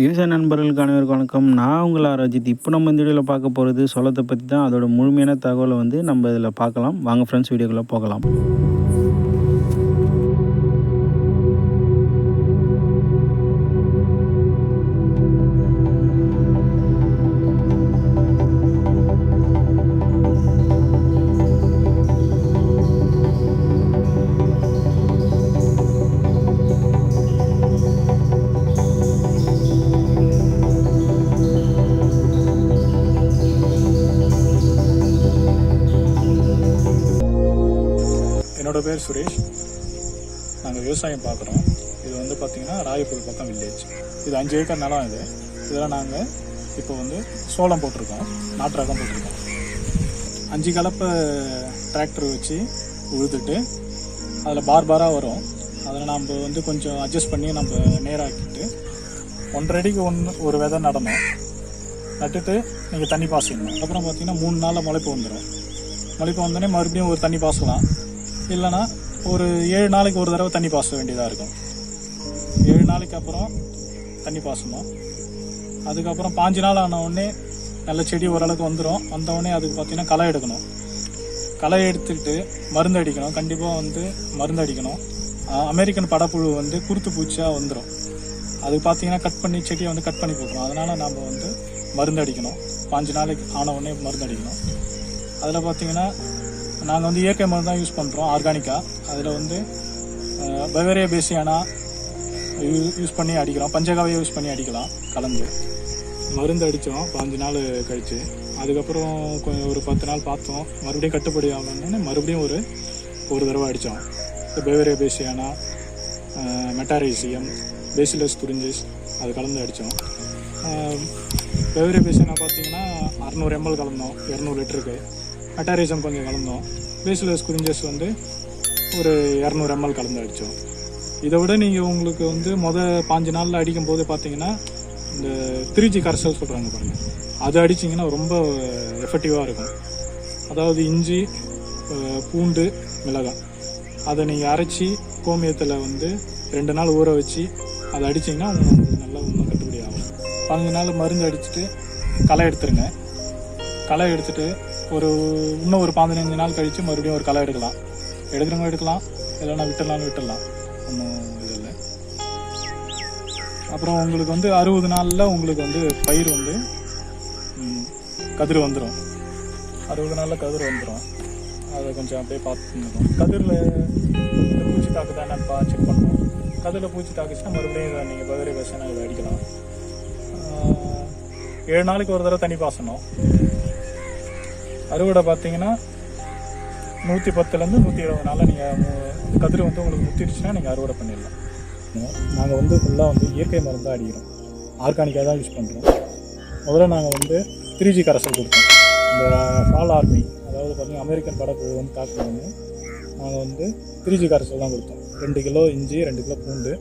விவசாய நண்பர்களுக்கு அனைவருக்கும் வணக்கம். நான் உங்கள் ஆரோஜித் இப்போ நம்ம இந்த வீடியோவில் பார்க்க போகிறது சோளத்தை பற்றி தான் அதோட முழுமையான தகவலை வந்து நம்ம இதில் பார்க்கலாம். வாங்க ஃப்ரெண்ட்ஸ் வீடியோக்குள்ளே போகலாம். என்னோட பேர் சுரேஷ். நாங்கள் விவசாயம் பார்க்குறோம் இது வந்து பார்த்திங்கன்னா ராயப்பூர் பக்கம் வில்லேஜ் இது அஞ்சு ஏக்கர் நிலம் இது. இதில் நாங்கள் இப்போ வந்து சோளம் போட்டிருக்கோம். நாட்டு ரகம் போட்டிருக்கோம். அஞ்சு கலப்பை டிராக்டர் வச்சு உழுதுட்டு அதில் பார் பாராக வரும். அதில் நம்ம வந்து கொஞ்சம் அட்ஜஸ்ட் பண்ணி நம்ம நேராக்கிட்டு ஒன்றரை அடிக்கு ஒன்று ஒரு விதை நடணும். நட்டுட்டு நீங்கள் தண்ணி பாசிடணும் அப்புறம் பார்த்தீங்கன்னா மூணு நாளில் முளைப்பு வந்துடும் முளைப்பு வந்தோடனே மறுபடியும் ஒரு தண்ணி பாசலாம். இல்லைன்னா ஒரு ஏழு நாளைக்கு ஒரு தடவை தண்ணி பாச வேண்டியதாக இருக்கும். ஏழு நாளைக்கு அப்புறம் தண்ணி பாசணும். அதுக்கப்புறம் பாஞ்சு நாள் ஆன உடனே நல்ல செடி ஓரளவுக்கு வந்துடும் வந்த உடனே அதுக்கு பார்த்தீங்கன்னா களை எடுக்கணும். களை எடுத்துக்கிட்டு மருந்து அடிக்கணும். கண்டிப்பாக வந்து மருந்து அடிக்கணும். அமெரிக்கன் படப்புழு வந்து குருத்து பூச்சியாக வந்துடும் அது பார்த்தீங்கன்னா கட் பண்ணி செடியை வந்து கட் பண்ணி போட்டுரும். அதனால் நம்ம வந்து மருந்து அடிக்கணும். பாஞ்சு நாளைக்கு ஆன உடனே மருந்து அடிக்கணும். அதில் பார்த்தீங்கன்னா நாங்கள் வந்து இயற்கை மருந்து தான் யூஸ் பண்ணுறோம் ஆர்கானிக்காக அதில் வந்து பவேரிய பேசியானா யூஸ் பண்ணி அடிக்கலாம். பஞ்சகாவியை யூஸ் பண்ணி அடிக்கலாம் கலந்து. மருந்து அடித்தோம் பாஞ்சு நாள் கழிச்சு. அதுக்கப்புறம் கொஞ்சம் ஒரு பத்து நாள் பார்த்தோம். மறுபடியும் கட்டுப்படி ஆகணும்னு மறுபடியும் ஒரு ஒரு தடவை அடித்தோம் Beauveria bassiana Metarhizium Bacillus thuringiensis அது கலந்து அடித்தோம் பெவரே பேசியானா பார்த்தீங்கன்னா அறநூறு எம்எல் கலந்தோம் இரநூறு லிட்டருக்கு. அட்டாரிசம் கொஞ்சம் கலந்தோம். பேசிலஸ் குறிஞ்சஸ் வந்து ஒரு இரநூறு எம்எல் கலந்து அடித்தோம் இதை விட நீங்கள் உங்களுக்கு வந்து மொதல் பாஞ்சு நாளில் அடிக்கும் போது பார்த்தீங்கன்னா இந்த திருச்சி கரைசல் சொல்கிறாங்க பாருங்கள் அது அடிச்சிங்கன்னா ரொம்ப எஃபெக்டிவாக இருக்கும். அதாவது இஞ்சி பூண்டு மிளகாய். அதை நீங்கள் அரைச்சி கோமியத்தில் வந்து ரெண்டு நாள் ஊற வச்சு அதை அடிச்சிங்கன்னா உங்களுக்கு நல்லா ஒன்றும் கட்டுப்படி ஆகும். பதினஞ்சு நாள் மருந்து அடிச்சுட்டு களை எடுத்துருங்க. களை எடுத்துகிட்டு ஒரு இன்னும் ஒரு பதினஞ்சு நாள் கழித்து மறுபடியும் ஒரு களை எடுக்கலாம். எடுக்கிறவங்க எடுக்கலாம் இல்லைன்னா விட்டுடலாம்னு விட்டுடலாம் ஒன்றும் இது இல்லை. அப்புறம் உங்களுக்கு வந்து அறுபது நாளில் உங்களுக்கு வந்து பயிர் வந்து கதிர் வந்துடும் அறுபது நாளில் கதிர் வந்துடும் அதை கொஞ்சம் அப்படியே பார்த்துருக்கோம் கதிரில் இந்த பூச்சி தாக்குதா என்னன்னு பா செக் பண்ணணும். கதிரில் பூச்சி தாக்குச்சுன்னா மறுபடியும் இதை நீங்கள் பகிரை பேசினா இதை அடிக்கலாம். ஏழு நாளைக்கு ஒரு தடவை தண்ணி பாசணும் அறுவடை பார்த்தீங்கன்னா நூற்றி பத்துலேருந்து நூற்றி இருபது நாளில் நீங்கள் கதிர் வந்து உங்களுக்கு முத்திடுச்சுன்னா நீங்கள் அறுவடை பண்ணிடலாம். நாங்கள் வந்து ஃபுல்லாக வந்து இயற்கை மருந்து அடிக்கிறோம். ஆர்கானிக்காக தான் யூஸ் பண்ணுறோம் முதல்ல நாங்கள் வந்து த்ரீ ஜி கரைசல் கொடுத்தோம். இந்த ஃபால் ஆர்மி அதாவது பார்த்தீங்கன்னா அமெரிக்கன் படப்புழு வந்து தாக்குறது வந்து நாங்கள் வந்து த்ரீ ஜி கரைசல் தான் கொடுத்தோம். ரெண்டு கிலோ இஞ்சி ரெண்டு கிலோ பூண்டு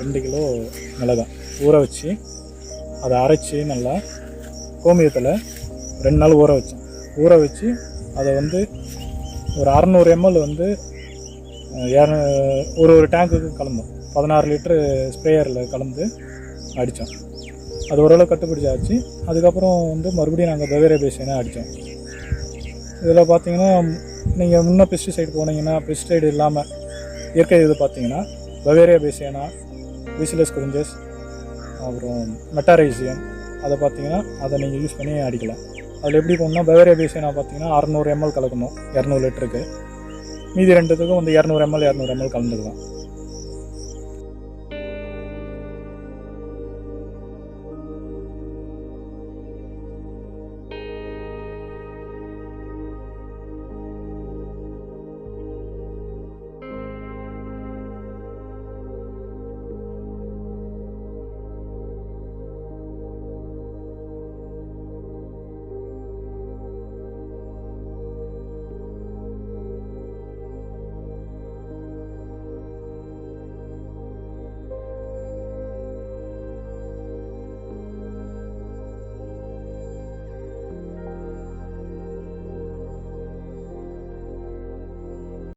ரெண்டு கிலோ மிளகாய் ஊற வச்சு அதை அரைச்சி நல்லா கோமியத்தில் ரெண்டு நாள் ஊற வச்சோம். ஊற வச்சு அதை வந்து ஒரு அறநூறு எம்எல் வந்து ஒரு ஒரு டேங்குக்கு கலந்தோம். பதினாறு லிட்டரு ஸ்ப்ரேயரில் கலந்து அடித்தோம். அது ஓரளவு கட்டுப்பிடிச்சாச்சு. அதுக்கப்புறம் வந்து மறுபடியும் நாங்கள் பெவேரே பேசினா அடித்தோம். இதில் பார்த்தீங்கன்னா நீங்கள் முன்ன பெஸ்டிசைடு போனீங்கன்னா பெஸ்டிசைடு இல்லாமல் இயற்கை இது பார்த்தீங்கன்னா பவேரியா பேசியனா விசிலஸ் குறிஞ்சஸ் அப்புறம் மெட்டாரைசியம் அதை பார்த்தீங்கன்னா அதை நீங்கள் யூஸ் பண்ணி அடிக்கலாம். அதில் எப்படி பண்ணால் பவேரியா பேசியனா பார்த்தீங்கன்னா அறநூறு எம்எல் கலக்கணும். இரநூறு லிட்டருக்கு. மீதி ரெண்டுத்துக்கும் வந்து இரநூறு எம்எல் இரநூறு எம்எல் கலந்துக்கலாம்.